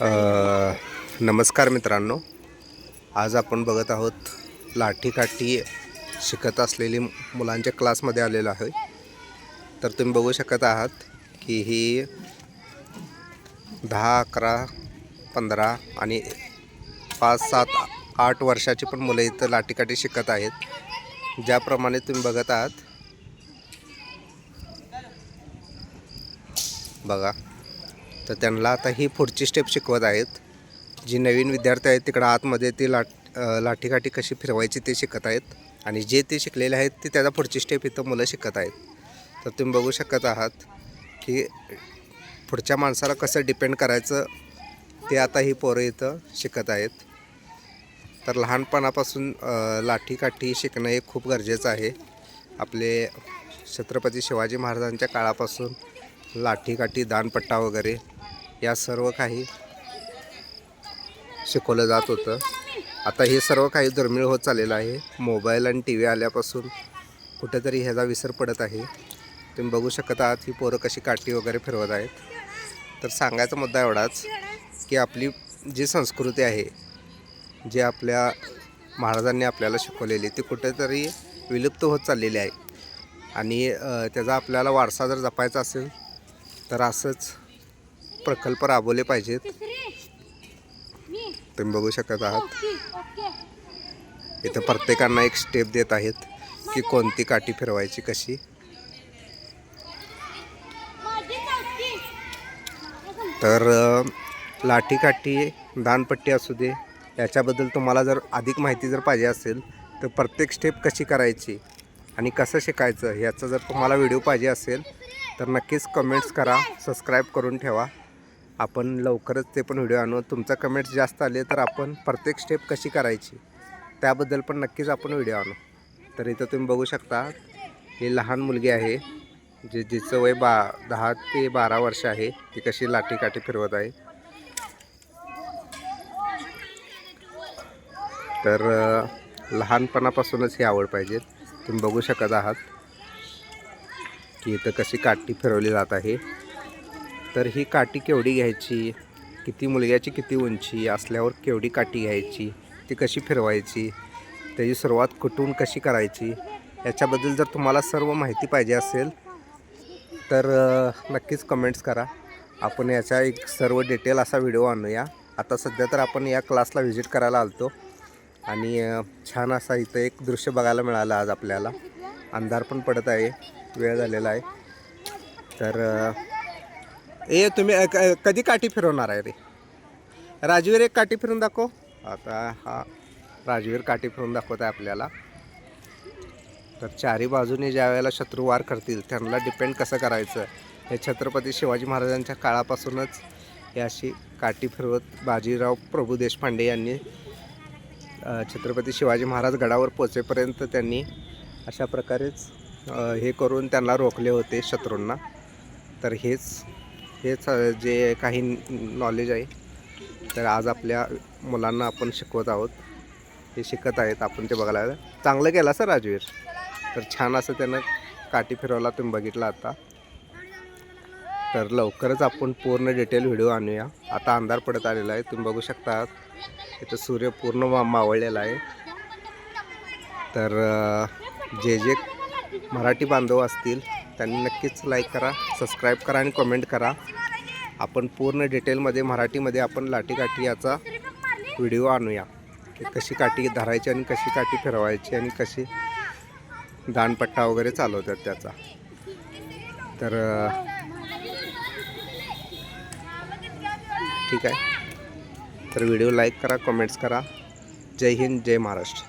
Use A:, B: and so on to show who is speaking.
A: नमस्कार मित्रांनो. आज आपण बघत आहोत लाठीकाठी शिकत असलेली मुलांच्या क्लासमध्ये आलेलो आहे. तर तुम्ही बघू शकत आहात की ही दहा अकरा पंधरा आणि पाच सात आठ वर्षाची पण मुलं इथं लाठीकाठी शिकत आहेत. ज्याप्रमाणे तुम्ही बघत आहात. बघा. तर त्यांना आता ही पुढची स्टेप शिकवत आहेत. जी नवीन विद्यार्थी आहेत तिकडं आतमध्ये ती लाट लाठीकाठी कशी फिरवायची ते शिकत आहेत. आणि जे ते शिकलेले आहेत ते त्याचा पुढची स्टेप इथं मुलं शिकत आहेत. तर तुम्ही बघू शकत आहात की पुढच्या माणसाला कसं डिपेंड करायचं ते आता ही पोरं इथं शिकत आहेत. तर लहानपणापासून लाठीकाठी शिकणं हे खूप गरजेचं आहे. आपले छत्रपती शिवाजी महाराजांच्या काळापासून लाठीकाठी दानपट्टा वगैरे या सर्व काही शिकवलं जात होतं. आता हे सर्व काही दुर्मिळ होत चाललेलं आहे. मोबाईल आणि टी व्ही आल्यापासून कुठेतरी ह्याचा विसर पडत आहे. तुम्ही बघू शकत आहात ही पोरं कशी काठी वगैरे फिरवत आहेत. तर सांगायचा मुद्दा एवढाच की आपली जी संस्कृती आहे जी आपल्या महाराजांनी आपल्याला शिकवलेली ती कुठेतरी विलुप्त होत चाललेली आहे. आणि त्याचा आपल्याला वारसा जर जपायचा असेल तर असंच प्रकल्प राबवले पाहिजेत. तुम्ही बघू शकत आहात. इथं प्रत्येकांना एक स्टेप देत आहेत की कोणती काठी फिरवायची कशी. तर लाठीकाठी दानपट्टी असू दे याच्याबद्दल तुम्हाला जर अधिक माहिती जर पाहिजे असेल तर प्रत्येक स्टेप कशी करायची आणि कसं शिकायचं ह्याचा जर तुम्हाला व्हिडिओ पाहिजे असेल तर नक्कीच कमेंट्स करा सबस्क्राईब करून ठेवा. आपण लवकरच ते पण व्हिडिओ आणू. तुमचा कमेंट्स जास्त आले तर आपण प्रत्येक स्टेप कशी करायची त्याबद्दल पण नक्कीच आपण व्हिडिओ आणू. तर इथं तुम्ही बघू शकता ही लहान मुलगी आहे जे जिचं वय बा दहा ते बारा वर्ष आहे ती कशी लाठीकाठी फिरवत आहे. तर लहानपणापासूनच ही आवड पाहिजे. तुम्ही बघू शकत आहात की इथं कशी काठी फिरवली जात आहे. तर ही काठी केवढी घ्यायची? किती मुलग्याची किती उंची? असल्यावर केवढी काठी घ्यायची? ती कशी फिरवायची? त्याची सुरुवात कुठून कशी करायची? याच्याबद्दल जर तुम्हाला सर्व माहिती पाहिजे असेल तर नक्कीच कमेंट्स करा. आपण याचा एक सर्व डिटेल असा व्हिडिओ आणूया. आता सध्या तर आपण या क्लासला व्हिजिट करायला आलतो. आणि छान असा इथं एक दृश्य बघायला मिळालं आज आपल्याला. अंधार पण पडत आहे. वेळ झालेला आहे. तर ए तुम्ही अ, क- कधी काठी फिरवणार आहे रे? राजवीर एक काठी फिरून दाखव. आता हा राजवीर काठी फिरून दाखवत आहे आपल्याला. तर चारी बाजूने ज्या वेळेला शत्रू वार करतील त्यांना डिपेंड कसं करायचं? हे छत्रपती शिवाजी महाराजांच्या काळापासूनच हे अशी काठी फिरवत बाजीराव प्रभू देशपांडे यांनी अ, छत्रपती शिवाजी महाराज गडावर पोचेपर्यंत त्यांनी अशा प्रकारेच अ, हे करून त्यांना रोखले होते शत्रूंना. तर हेच हेच जे काही नॉलेज आहे तर आज आपल्या मुलांना आपण शिकवत आहोत. हे शिकत आहेत आपण ते बघायला. चांगलं केलं सर राजवीर. तर छान असं त्यानं काठी फिरवला तुम्ही बघितला आता. तर लवकरच आपण पूर्ण डिटेल व्हिडिओ आणूया. आता अंधार पडत आलेला आहे तुम्ही बघू शकता. इथं सूर्य पूर्ण मा मावळलेला आहे. तर जे जे मराठी बांधव असतील त्यांनी नक्कीच लाईक करा सबस्क्राईब करा आणि कमेंट करा. आपण पूर्ण डिटेलमध्ये मराठीमध्ये आपण लाठीकाठी याचा व्हिडिओ आणूया. की कशी काठी धरायची आणि कशी काठी फिरवायची आणि कशी दानपट्टा वगैरे चालवतात त्याचा. तर ठीक आहे. तर व्हिडिओ लाईक करा कमेंट्स करा. जय हिंद जय महाराष्ट्र.